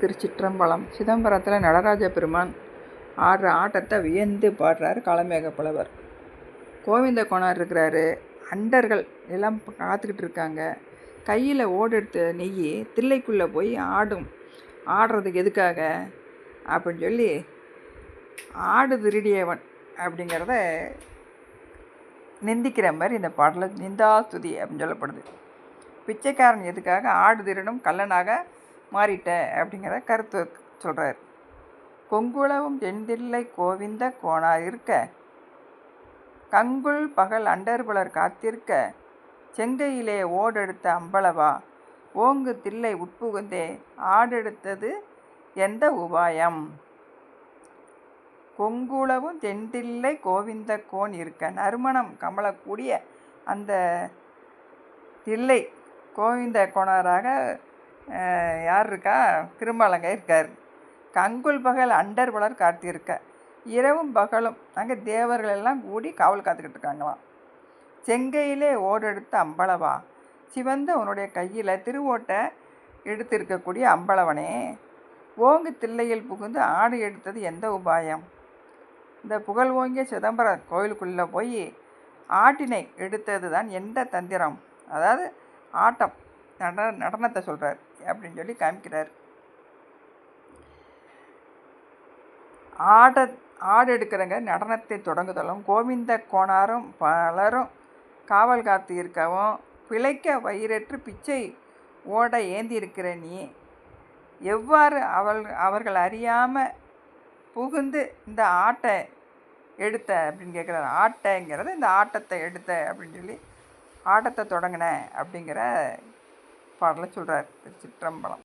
திருச்சிற்றம்பலம். சிதம்பரத்தில் நடராஜ பெருமான் ஆடுற ஆட்டத்தை வியந்து பாடுறாரு காளமேக புலவர். கோவிந்த கோணார் இருக்கிறாரு. அண்டர்கள் எல்லாம் காத்துக்கிட்டு இருக்காங்க. கையில் ஓடெடுத்த நெய் தில்லைக்குள்ளே போய் ஆடும். ஆடுறதுக்கு எதுக்காக? அப்படின்னு சொல்லி ஆடு திருடியவன் அப்படிங்கிறத நிந்திக்கிற மாதிரி இந்த பாடலில் நிந்தாஸ்துதி அப்படின்னு சொல்லப்படுது. பிச்சைக்காரன் எதுக்காக ஆடு திருடும் கல்லனாக மாறிட்ட அப்படிங்கிற கருத்து சொல்கிறார் கொங்குளவும் தென்தில்லை கோவிந்த கோணா இருக்க கங்குள் பகல் அண்டர்புலர் காத்திருக்க? செங்கையிலே ஓடெடுத்த அம்பளவா ஓங்கு தில்லை உட்புகுந்தே ஆடெடுத்தது எந்த உபாயம்? கொங்குளவும் தென்தில்லை கோவிந்த கோன் இருக்க நறுமணம் கமலக்கூடிய அந்த தில்லை கோவிந்த கோணராக யார் இருக்கா திருமலங்கை இருக்கார். கங்குல் பகல் அண்டர் வளர் காத்திருக்க இரவும் பகலும் அங்கே தேவர்கள் எல்லாம் கூடி காவல் காத்துக்கிட்டு இருக்காங்களாம். செங்கையிலே ஓடெடுத்த அம்பளவா? சிவந்த உன்னுடைய கையில் திருவோட்டை எடுத்து இருக்கக்கூடிய அம்பளவனே. ஓங்கு தில்லையில் புகுந்து ஆடு எடுத்தது எந்த உபாயம்? இந்த புகழ் ஓங்கிய சிதம்பரம் கோயிலுக்குள்ளே போய் ஆட்டினை எடுத்தது தான் எந்த தந்திரம்? அதாவது ஆட்டம் நட நடனத்தை சொல்கிறார் அப்படின்னு சொல்லி காமிக்கிறார். ஆட ஆடு எடுக்கிறவங்க நடனத்தை தொடங்குதலும் கோவிந்த கோணாரும் பலரும் காவல் காத்து இருக்கவும் பிழைக்க வயிறற்று பிச்சை ஓட ஏந்தி இருக்கிற நீ எவ்வாறு அவள் அவர்கள் அறியாமல் புகுந்து இந்த ஆட்டை எடுத்த அப்படின்னு கேட்குறாரு. ஆட்டைங்கிறது இந்த ஆட்டத்தை எடுத்த அப்படின்னு சொல்லி ஆட்டத்தை தொடங்கின அப்படிங்கிற பாடலை சொல்கிறார் திருச்சிற்றம்பலம்